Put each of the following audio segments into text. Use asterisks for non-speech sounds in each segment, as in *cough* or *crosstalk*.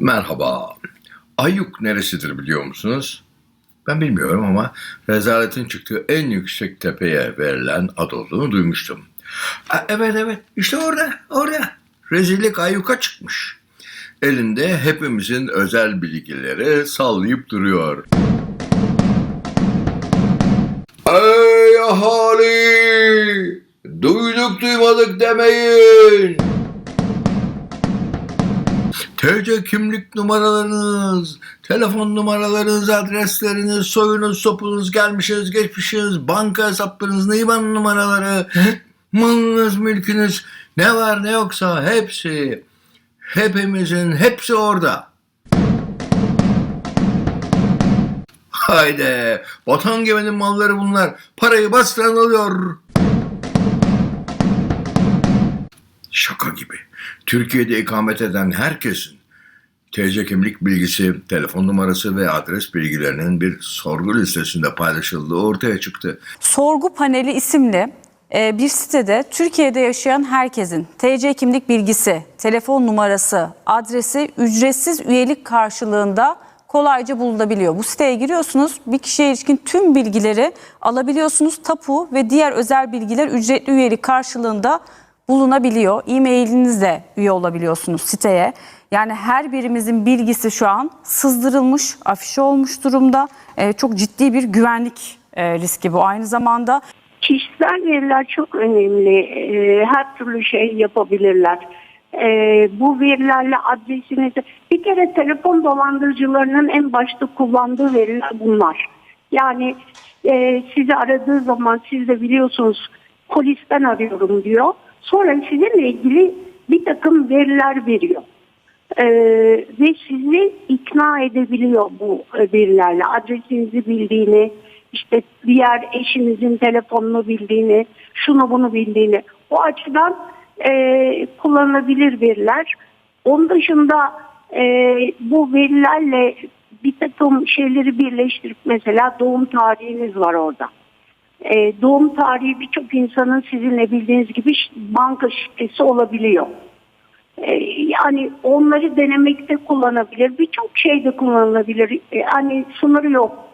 Merhaba. Ayyuk neresidir biliyor musunuz? Ben bilmiyorum ama rezaletin çıktığı en yüksek tepeye verilen ad olduğunu duymuştum. Ha, evet evet işte orada orada. Rezillik Ayyuk'a çıkmış. Elinde hepimizin özel bilgileri sallayıp duruyor. Ahali! Duyduk duymadık demeyin. TC kimlik numaralarınız, telefon numaralarınız, adresleriniz, soyunuz, sopunuz, gelmişiniz, geçmişiniz, banka hesaplarınız, IBAN numaraları, malınız, mülkünüz, ne var ne yoksa hepsi, hepimizin hepsi orada. Haydi, vatan geminin malları bunlar. Parayı bastıran alıyor. Şaka gibi. Türkiye'de ikamet eden herkesin TC kimlik bilgisi, telefon numarası ve adres bilgilerinin bir sorgu listesinde paylaşıldığı ortaya çıktı. Sorgu Paneli isimli e, bir sitede Türkiye'de yaşayan herkesin TC kimlik bilgisi, telefon numarası, adresi ücretsiz üyelik karşılığında kolayca bulunabiliyor. Bu siteye giriyorsunuz, bir kişiye ilişkin tüm bilgileri alabiliyorsunuz. Tapu ve diğer özel bilgiler ücretli üyelik karşılığında bulunabiliyor. E-mailinizle üye olabiliyorsunuz siteye. Yani her birimizin bilgisi şu an sızdırılmış, afişe olmuş durumda. E, çok ciddi bir güvenlik e, riski bu. Aynı zamanda Kişisel veriler çok önemli. Ee, Her türlü şey yapabilirler. Ee, Bu verilerle adresinizi... Bir kere telefon dolandırıcılarının en başta kullandığı veriler bunlar. Yani e, sizi aradığı zaman siz de biliyorsunuz polisten arıyorum diyor. Sonra sizinle ilgili bir takım veriler veriyor. Ee, ve sizi ikna edebiliyor bu e, verilerle. Adresinizi bildiğini, işte diğer eşinizin telefonunu bildiğini, şunu bunu bildiğini. O açıdan e, kullanılabilir veriler. Onun dışında e, bu verilerle bir takım şeyleri birleştirip mesela doğum tarihiniz var orada. E, doğum tarihi birçok insanın sizinle bildiğiniz gibi banka şifresi olabiliyor. E, yani onları denemekte kullanabilir. Birçok şeyde kullanılabilir. E, hani sınırı yok.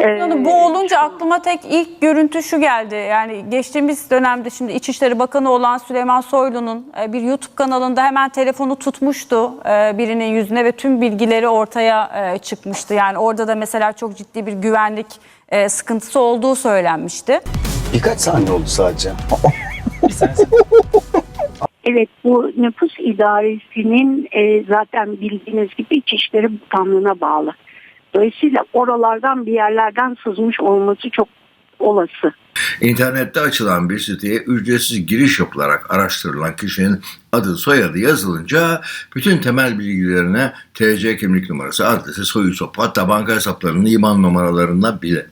E, Yani bu olunca aklıma tek ilk görüntü şu geldi. Yani geçtiğimiz dönemde şimdi İçişleri Bakanı olan Süleyman Soylu'nun e, bir YouTube kanalında hemen telefonu tutmuştu e, birinin yüzüne ve tüm bilgileri ortaya e, çıkmıştı. Yani orada da mesela çok ciddi bir güvenlik sıkıntısı olduğu söylenmişti. Birkaç saniye oldu sadece. Evet bu nüfus idaresinin e, zaten bildiğiniz gibi İçişleri Bakanlığı'na bağlı. Dolayısıyla oralardan bir yerlerden sızmış olması çok olası. İnternette açılan bir siteye ücretsiz giriş yapılarak araştırılan kişinin adı soyadı yazılınca bütün temel bilgilerine TC kimlik numarası, adresi, soyu sopu hatta banka hesaplarının IBAN numaralarına bile.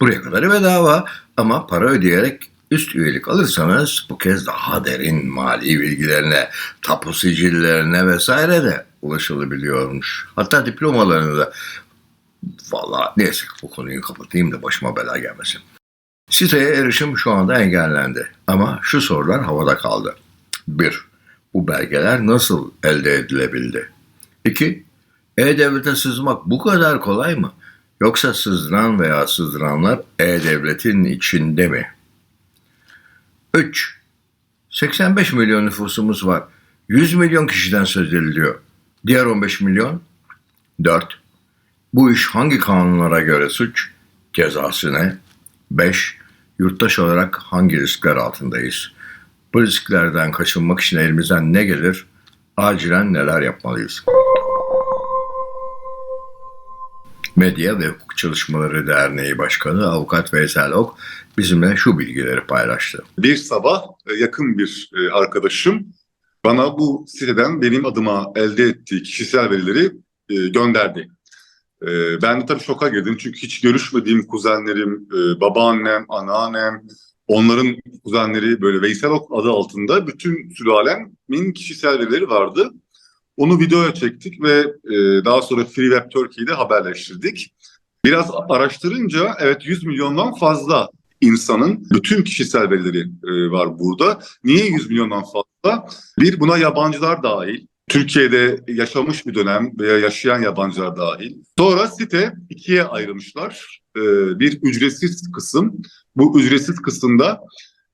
Buraya kadar bedava ama para ödeyerek üst üyelik alırsanız bu kez daha derin mali bilgilerine, tapu sicillerine vesaire de ulaşılabiliyormuş. Hatta diplomalarını da Valla neyse bu konuyu kapatayım da başıma bela gelmesin. Siteye erişim şu anda engellendi ama şu sorular havada kaldı. 1. Bu belgeler nasıl elde edilebildi? 2. E-Devlet'e sızmak bu kadar kolay mı? Yoksa sızdıran veya sızdıranlar E-Devlet'in içinde mi? 3. 85 milyon nüfusumuz var. 100 milyon kişiden söz ediliyor. Diğer 15 milyon? 4. Bu iş hangi kanunlara göre suç? Cezası ne? 5. Yurttaş olarak hangi riskler altındayız? Bu risklerden kaçınmak için elimizden ne gelir? Acilen neler yapmalıyız? Medya ve Hukuk Çalışmaları Derneği Başkanı Avukat Veysel Ok bizimle şu bilgileri paylaştı. bir sabah e, yakın bir e, arkadaşım bana bu siteden benim adıma elde ettiği kişisel verileri e, gönderdi. E, Ben de tabii şoka girdim çünkü hiç görüşmediğim kuzenlerim, e, babaannem, anneannem, onların kuzenleri böyle Veysel Ok adı altında bütün sülalemin kişisel verileri vardı. Onu videoya çektik ve e, daha sonra Free Web Turkey'de haberleştirdik. Biraz araştırınca evet 100 milyondan fazla insanın bütün kişisel verileri e, var burada. Niye 100 milyondan fazla? Bir buna yabancılar dahil. Türkiye'de yaşamış bir dönem veya yaşayan yabancılar dahil. Sonra site ikiye ayrılmışlar. E, bir ücretsiz kısım. Bu ücretsiz kısımda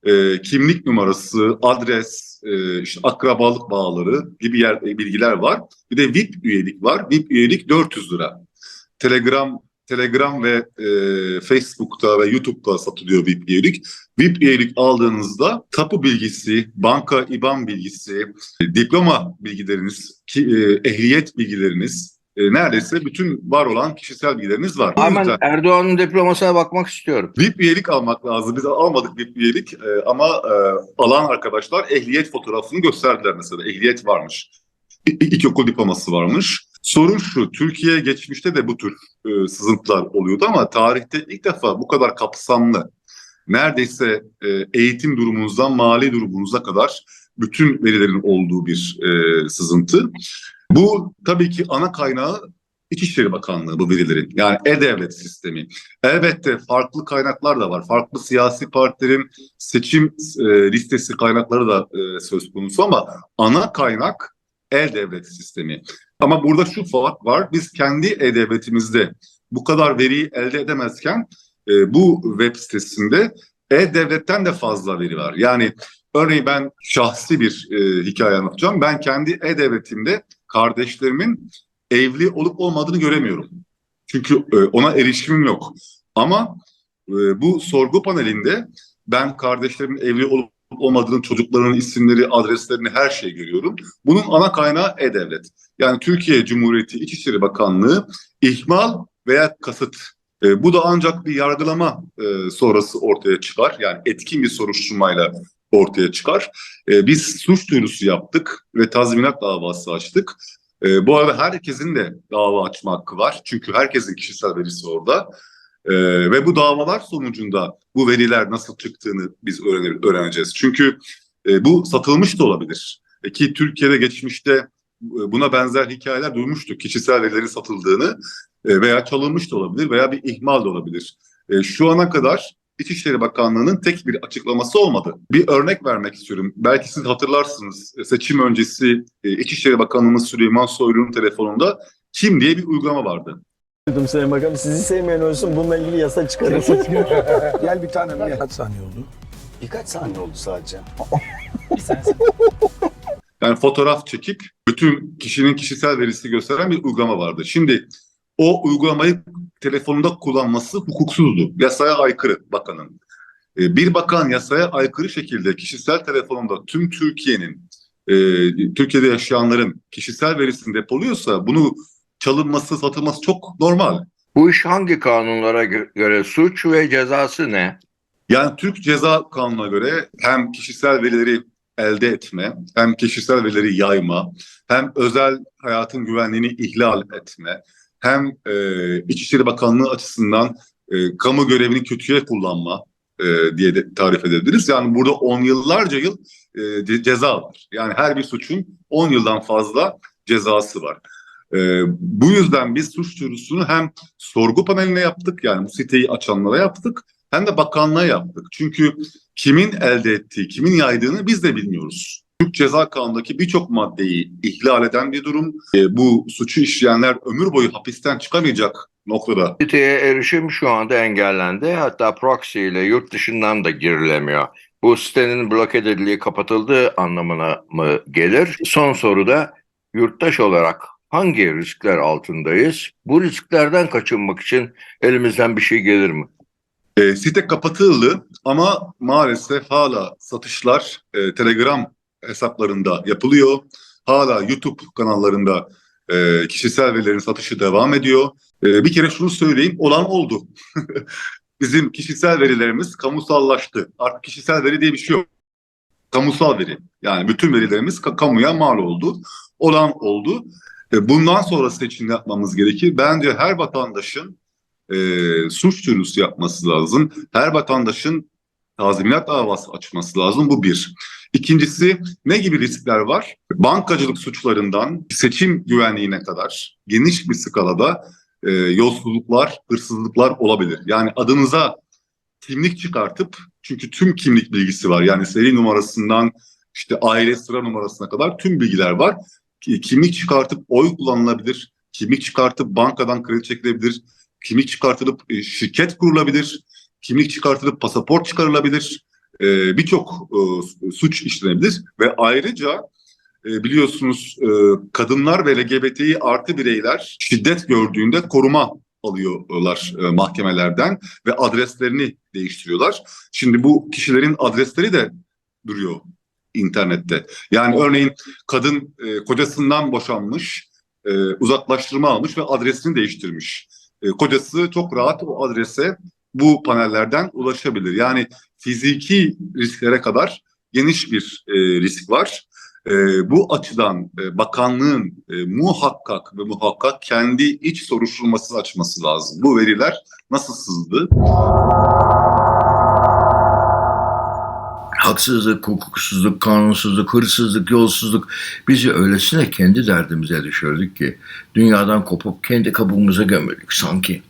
e, kimlik numarası, adres, e, işte akrabalık bağları gibi yer, bilgiler var. Bir de VIP üyelik var. VIP üyelik 400 lira. Telegram Telegram ve e, Facebook'ta ve YouTube'da satılıyor VIP üyelik. VIP üyelik aldığınızda tapu bilgisi, banka IBAN bilgisi, diploma bilgileriniz, ki, e, ehliyet bilgileriniz, e, neredeyse bütün var olan kişisel bilgileriniz var. Hemen yüzden- Erdoğan'ın diplomasına bakmak istiyorum. VIP üyelik almak lazım. Biz almadık VIP üyelik e, ama e, alan arkadaşlar ehliyet fotoğrafını gösterdiler mesela. Ehliyet varmış. İlkokul diploması varmış. Sorun şu, Türkiye geçmişte de bu tür e, sızıntılar oluyordu ama tarihte ilk defa bu kadar kapsamlı, neredeyse e, eğitim durumunuzdan mali durumunuza kadar bütün verilerin olduğu bir e, sızıntı. Bu tabii ki ana kaynağı İçişleri Bakanlığı bu verilerin. Yani e-devlet sistemi. Elbette farklı kaynaklar da var. Farklı siyasi partilerin seçim e, listesi kaynakları da e, söz konusu ama ana kaynak e-devlet sistemi. Ama burada şu fark var. Biz kendi e-devletimizde bu kadar veriyi elde edemezken e, bu web sitesinde e-devletten de fazla veri var. Yani örneğin ben şahsi bir e, hikaye anlatacağım. Ben kendi e-devletimde kardeşlerimin evli olup olmadığını göremiyorum. Çünkü e, ona erişimim yok. Ama e, bu sorgu panelinde ben kardeşlerimin evli olup olmadığını, çocuklarının isimleri, adreslerini her şeyi görüyorum. Bunun ana kaynağı E-Devlet. Yani Türkiye Cumhuriyeti İçişleri Bakanlığı ihmal veya kasıt. E, bu da ancak bir yargılama e, sonrası ortaya çıkar. Yani etkin bir soruşturmayla ortaya çıkar. E, biz suç duyurusu yaptık ve tazminat davası açtık. E, bu arada herkesin de dava açma hakkı var. Çünkü herkesin kişisel verisi orada. E, ve bu davalar sonucunda bu veriler nasıl çıktığını biz öğrenir, öğreneceğiz. Çünkü e, bu satılmış da olabilir. E, ki Türkiye'de geçmişte e, buna benzer hikayeler duymuştuk. Kişisel verilerin satıldığını e, veya çalınmış da olabilir veya bir ihmal de olabilir. E, şu ana kadar İçişleri Bakanlığı'nın tek bir açıklaması olmadı. Bir örnek vermek istiyorum. Belki siz hatırlarsınız e, seçim öncesi e, İçişleri Bakanlığımız Süleyman Soylu'nun telefonunda Kim diye bir uygulama vardı. Dedim Sayın Bakanım sizi sevmeyen ölsün bununla ilgili yasa çıkarın. *laughs* gel bir tanem gel. Kaç saniye oldu? Birkaç saniye oldu sadece. *laughs* Yani fotoğraf çekip bütün kişinin kişisel verisi gösteren bir uygulama vardı. Şimdi o uygulamayı telefonunda kullanması hukuksuzdu. Yasaya aykırı bakanın. Ee, Bir bakan yasaya aykırı şekilde kişisel telefonunda tüm Türkiye'nin, e, Türkiye'de yaşayanların kişisel verisini depoluyorsa bunu çalınması, satılması çok normal. Bu iş hangi kanunlara gö- göre suç ve cezası ne? Yani Türk Ceza Kanunu'na göre hem kişisel verileri elde etme, hem kişisel verileri yayma, hem özel hayatın güvenliğini ihlal etme, hem e, İçişleri Bakanlığı açısından e, kamu görevini kötüye kullanma e, diye de tarif edebiliriz. Yani burada on yıllarca yıl e, ce- ceza var. Yani her bir suçun 10 yıldan fazla cezası var. E, bu yüzden biz suç duyurusunu hem sorgu paneline yaptık, yani bu siteyi açanlara yaptık, hem de bakanlığa yaptık. Çünkü kimin elde ettiği, kimin yaydığını biz de bilmiyoruz. Türk Ceza Kanunu'ndaki birçok maddeyi ihlal eden bir durum. E, bu suçu işleyenler ömür boyu hapisten çıkamayacak noktada. Siteye erişim şu anda engellendi. Hatta proxy ile yurt dışından da girilemiyor. Bu sitenin bloke edildiği, kapatıldığı anlamına mı gelir? Son soruda yurttaş olarak hangi riskler altındayız? Bu risklerden kaçınmak için elimizden bir şey gelir mi? E, site kapatıldı ama maalesef hala satışlar e, Telegram hesaplarında yapılıyor. Hala YouTube kanallarında e, kişisel verilerin satışı devam ediyor. E, bir kere şunu söyleyeyim, olan oldu. *laughs* Bizim kişisel verilerimiz kamusallaştı. Artık kişisel veri diye bir şey yok. Kamusal veri. Yani bütün verilerimiz ka- kamuya mal oldu. Olan oldu. E, bundan sonrası için yapmamız gerekir? Bence her vatandaşın e, suç duyurusu yapması lazım. Her vatandaşın tazminat davası açması lazım. Bu bir. İkincisi ne gibi riskler var? Bankacılık suçlarından seçim güvenliğine kadar geniş bir skalada e, yolsuzluklar, hırsızlıklar olabilir. Yani adınıza kimlik çıkartıp çünkü tüm kimlik bilgisi var. Yani seri numarasından işte aile sıra numarasına kadar tüm bilgiler var. Ki- Kimlik çıkartıp oy kullanılabilir. Kimlik çıkartıp bankadan kredi çekilebilir. Kimlik çıkartılıp e, şirket kurulabilir. Kimlik çıkartılıp pasaport çıkarılabilir. E, Birçok e, suç işlenebilir ve ayrıca biliyorsunuz kadınlar ve LGBTİ artı bireyler şiddet gördüğünde koruma alıyorlar mahkemelerden ve adreslerini değiştiriyorlar. Şimdi bu kişilerin adresleri de duruyor internette. Yani örneğin kadın e, kocasından boşanmış, e, uzaklaştırma almış ve adresini değiştirmiş. E, kocası çok rahat o adrese bu panellerden ulaşabilir. Yani fiziki risklere kadar geniş bir e, risk var. E, bu açıdan e, bakanlığın e, muhakkak ve muhakkak kendi iç soruşturması açması lazım. Bu veriler nasıl sızdı? Haksızlık, hukuksuzluk, kanunsuzluk, hırsızlık, yolsuzluk. Bizi öylesine kendi derdimize düşürdük ki dünyadan kopup kendi kabuğumuza gömüldük sanki.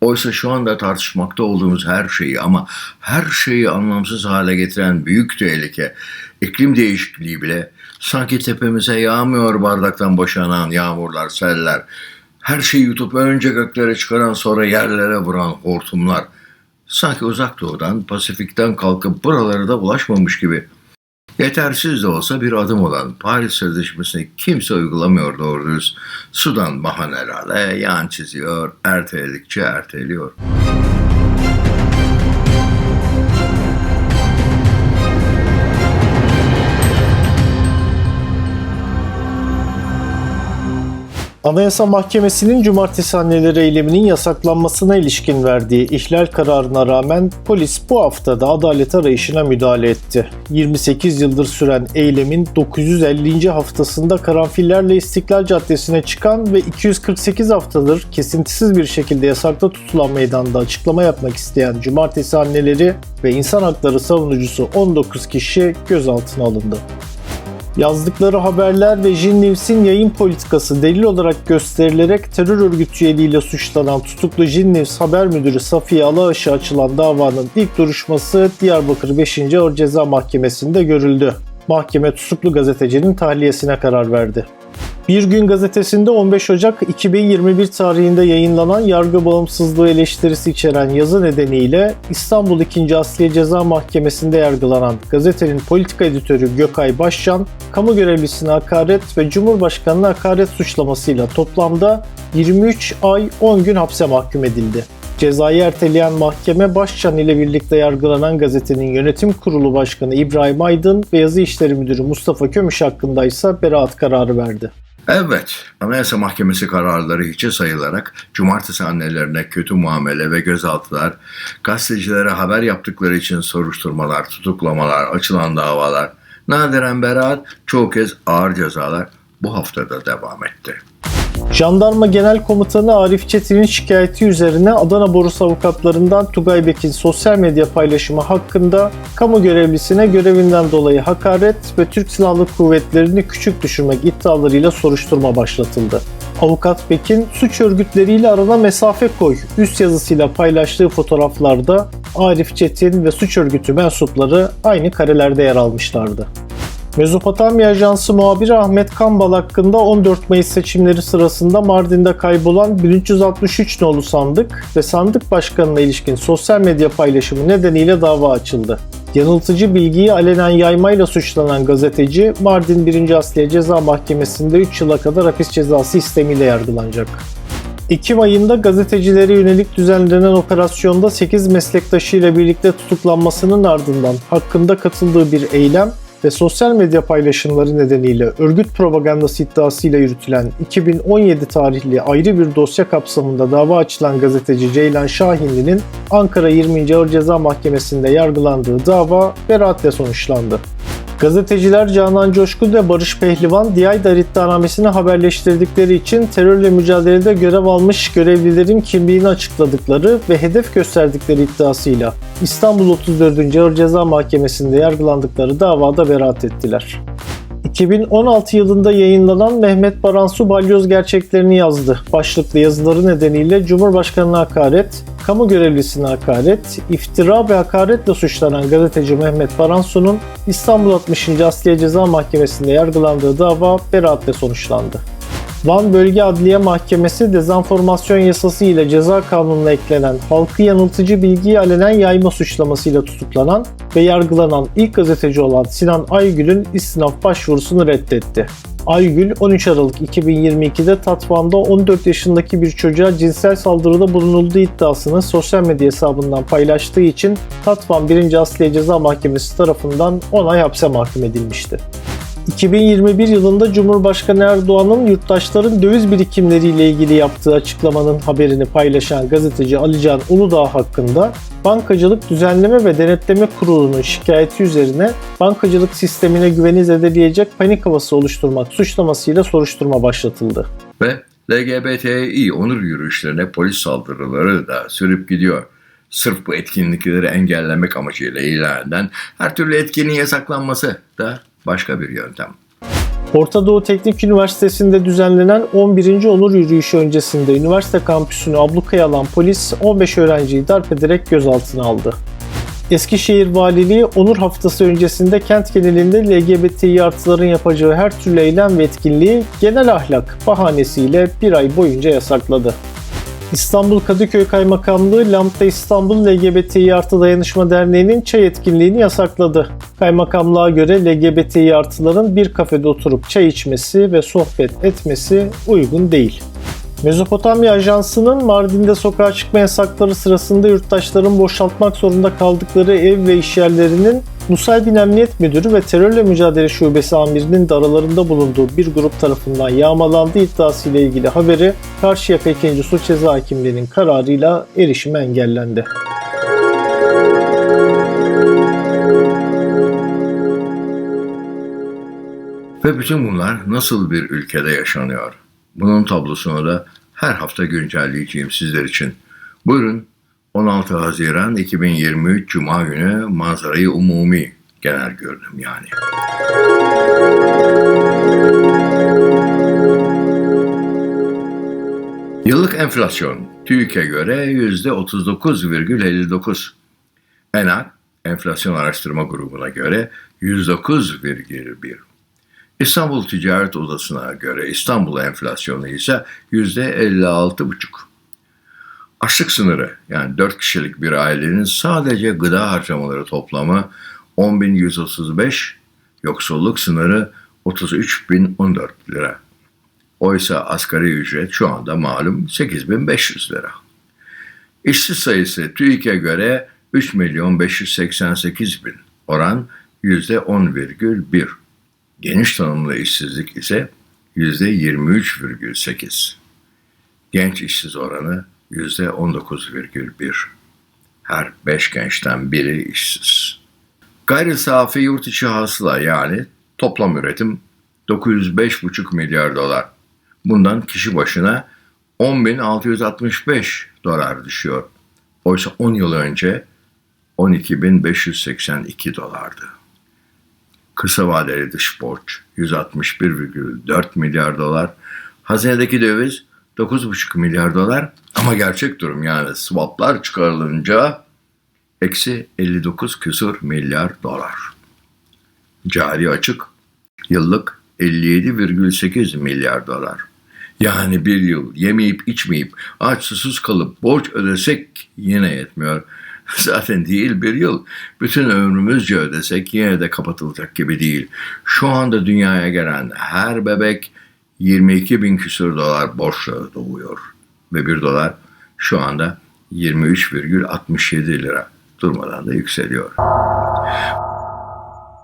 Oysa şu anda tartışmakta olduğumuz her şeyi ama her şeyi anlamsız hale getiren büyük tehlike, iklim değişikliği bile sanki tepemize yağmıyor bardaktan boşanan yağmurlar, seller, her şeyi yutup önce göklere çıkaran sonra yerlere vuran hortumlar, sanki uzak doğudan, Pasifik'ten kalkıp buralara da ulaşmamış gibi. Yetersiz de olsa bir adım olan Paris Sözleşmesi'ni kimse uygulamıyor doğru dürüst. Sudan bahanelerle yan çiziyor, erteledikçe erteliyor. Anayasa Mahkemesi'nin cumartesi anneleri eyleminin yasaklanmasına ilişkin verdiği ihlal kararına rağmen polis bu hafta da adalet arayışına müdahale etti. 28 yıldır süren eylemin 950. haftasında karanfillerle İstiklal Caddesi'ne çıkan ve 248 haftadır kesintisiz bir şekilde yasakta tutulan meydanda açıklama yapmak isteyen cumartesi anneleri ve insan hakları savunucusu 19 kişi gözaltına alındı. Yazdıkları haberler ve Jin News'in yayın politikası delil olarak gösterilerek terör örgütü üyeliğiyle suçlanan tutuklu Jin News haber müdürü Safiye Alaış'a açılan davanın ilk duruşması Diyarbakır 5. Ağır Ceza Mahkemesi'nde görüldü. Mahkeme tutuklu gazetecinin tahliyesine karar verdi. Bir Gün gazetesinde 15 Ocak 2021 tarihinde yayınlanan yargı bağımsızlığı eleştirisi içeren yazı nedeniyle İstanbul 2. Asliye Ceza Mahkemesi'nde yargılanan gazetenin politika editörü Gökay Başcan, kamu görevlisine hakaret ve Cumhurbaşkanı'na hakaret suçlamasıyla toplamda 23 ay 10 gün hapse mahkum edildi. Cezayı erteleyen mahkeme Başcan ile birlikte yargılanan gazetenin yönetim kurulu başkanı İbrahim Aydın ve yazı işleri müdürü Mustafa Kömüş hakkında ise beraat kararı verdi. Evet, Anayasa Mahkemesi kararları hiçe sayılarak cumartesi annelerine kötü muamele ve gözaltılar, gazetecilere haber yaptıkları için soruşturmalar, tutuklamalar, açılan davalar, nadiren beraat, çoğu kez ağır cezalar bu haftada devam etti. Jandarma Genel Komutanı Arif Çetin'in şikayeti üzerine Adana Borusu avukatlarından Tugay Bek'in sosyal medya paylaşımı hakkında kamu görevlisine görevinden dolayı hakaret ve Türk Silahlı Kuvvetleri'ni küçük düşürmek iddialarıyla soruşturma başlatıldı. Avukat Bek'in suç örgütleriyle arana mesafe koy üst yazısıyla paylaştığı fotoğraflarda Arif Çetin ve suç örgütü mensupları aynı karelerde yer almışlardı. Mezopotamya Ajansı muhabiri Ahmet Kambal hakkında 14 Mayıs seçimleri sırasında Mardin'de kaybolan 1363 nolu sandık ve sandık başkanına ilişkin sosyal medya paylaşımı nedeniyle dava açıldı. Yanıltıcı bilgiyi alenen yaymayla suçlanan gazeteci Mardin 1. Asliye Ceza Mahkemesi'nde 3 yıla kadar hapis cezası istemiyle yargılanacak. Ekim ayında gazetecilere yönelik düzenlenen operasyonda 8 meslektaşıyla birlikte tutuklanmasının ardından hakkında katıldığı bir eylem ve sosyal medya paylaşımları nedeniyle örgüt propagandası iddiasıyla yürütülen 2017 tarihli ayrı bir dosya kapsamında dava açılan gazeteci Ceylan Şahinli'nin Ankara 20. Ağır Ceza Mahkemesi'nde yargılandığı dava beraatle sonuçlandı. Gazeteciler Canan Coşkun ve Barış Pehlivan Diyaydar iddianamesini haberleştirdikleri için terörle mücadelede görev almış görevlilerin kimliğini açıkladıkları ve hedef gösterdikleri iddiasıyla İstanbul 34. Ağır Ceza Mahkemesi'nde yargılandıkları davada beraat ettiler. 2016 yılında yayınlanan Mehmet Baransu balyoz gerçeklerini yazdı. Başlıklı yazıları nedeniyle Cumhurbaşkanı'na hakaret, kamu görevlisine hakaret, iftira ve hakaretle suçlanan gazeteci Mehmet Baransu'nun İstanbul 60. Asliye Ceza Mahkemesi'nde yargılandığı dava beraatle sonuçlandı. Van Bölge Adliye Mahkemesi dezenformasyon yasası ile ceza kanununa eklenen halkı yanıltıcı bilgiyi alenen yayma suçlamasıyla tutuklanan ve yargılanan ilk gazeteci olan Sinan Aygül'ün istinaf başvurusunu reddetti. Aygül 13 Aralık 2022'de Tatvan'da 14 yaşındaki bir çocuğa cinsel saldırıda bulunulduğu iddiasını sosyal medya hesabından paylaştığı için Tatvan 1. Asliye Ceza Mahkemesi tarafından 10 ay hapse mahkum edilmişti. 2021 yılında Cumhurbaşkanı Erdoğan'ın yurttaşların döviz birikimleriyle ilgili yaptığı açıklamanın haberini paylaşan gazeteci Alican Uludağ hakkında Bankacılık Düzenleme ve Denetleme Kurulu'nun şikayeti üzerine bankacılık sistemine güveni zedeleyecek panik havası oluşturmak suçlamasıyla soruşturma başlatıldı. Ve LGBTİ onur yürüyüşlerine polis saldırıları da sürüp gidiyor. Sırf bu etkinlikleri engellemek amacıyla ilan edilen her türlü etkinin yasaklanması da başka bir yöntem. Orta Doğu Teknik Üniversitesi'nde düzenlenen 11. Onur Yürüyüşü öncesinde üniversite kampüsünü ablukaya alan polis 15 öğrenciyi darp ederek gözaltına aldı. Eskişehir Valiliği Onur Haftası öncesinde kent genelinde LGBTİ artıların yapacağı her türlü eylem ve etkinliği genel ahlak bahanesiyle bir ay boyunca yasakladı. İstanbul Kadıköy Kaymakamlığı Lambda İstanbul LGBTİ Artı Dayanışma Derneği'nin çay etkinliğini yasakladı. Kaymakamlığa göre LGBTİ artıların bir kafede oturup çay içmesi ve sohbet etmesi uygun değil. Mezopotamya Ajansı'nın Mardin'de sokağa çıkma yasakları sırasında yurttaşların boşaltmak zorunda kaldıkları ev ve iş yerlerinin Nusaybin Emniyet Müdürü ve Terörle Mücadele Şubesi Amirinin de aralarında bulunduğu bir grup tarafından yağmalandığı iddiasıyla ilgili haberi Karşıyaka 2. Suç Ceza Hakimliği'nin kararıyla erişime engellendi. Ve bütün bunlar nasıl bir ülkede yaşanıyor? Bunun tablosunu da her hafta güncelleyeceğim sizler için. Buyurun 16 Haziran 2023 Cuma günü manzarayı umumi genel görünüm yani. Yıllık enflasyon TÜİK'e göre %39,59. ENAK enflasyon araştırma grubuna göre 109,1. İstanbul Ticaret Odası'na göre İstanbul enflasyonu ise %56,5. Açlık sınırı yani 4 kişilik bir ailenin sadece gıda harcamaları toplamı 10.135, yoksulluk sınırı 33.014 lira. Oysa asgari ücret şu anda malum 8500 lira. İşsiz sayısı TÜİK'e göre 3 milyon 588 bin. Oran %10,1. Geniş tanımlı işsizlik ise %23,8. Genç işsiz oranı %19,1. Her 5 gençten biri işsiz. Gayri safi yurt içi hasıla yani toplam üretim 905,5 milyar dolar. Bundan kişi başına 10.665 dolar düşüyor. Oysa 10 yıl önce 12.582 dolardı. Kısa vadeli dış borç 161,4 milyar dolar. Hazinedeki döviz 9,5 milyar dolar ama gerçek durum yani swaplar çıkarılınca eksi 59 küsur milyar dolar. Cari açık yıllık 57,8 milyar dolar. Yani bir yıl yemeyip içmeyip aç susuz kalıp borç ödesek yine yetmiyor. *laughs* Zaten değil bir yıl. Bütün ömrümüzce ödesek yine de kapatılacak gibi değil. Şu anda dünyaya gelen her bebek 22 bin küsur dolar borçla doğuyor. Ve bir dolar şu anda 23,67 lira durmadan da yükseliyor.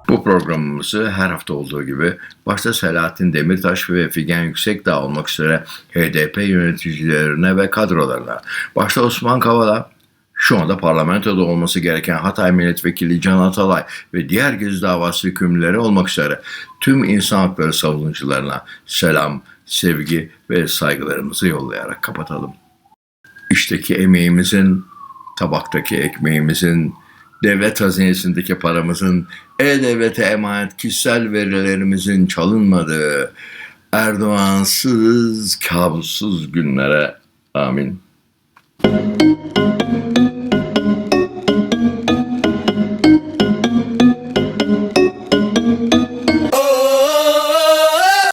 Bu programımızı her hafta olduğu gibi başta Selahattin Demirtaş ve Figen Yüksekdağ olmak üzere HDP yöneticilerine ve kadrolarına, başta Osman Kavala, şu anda parlamentoda olması gereken Hatay Milletvekili Can Atalay ve diğer gezi davası hükümlüleri olmak üzere tüm insan hakları savunucularına selam, sevgi ve saygılarımızı yollayarak kapatalım. İşteki emeğimizin, tabaktaki ekmeğimizin, devlet hazinesindeki paramızın, e-devlete emanet kişisel verilerimizin çalınmadığı, Erdoğansız, kabussuz günlere amin.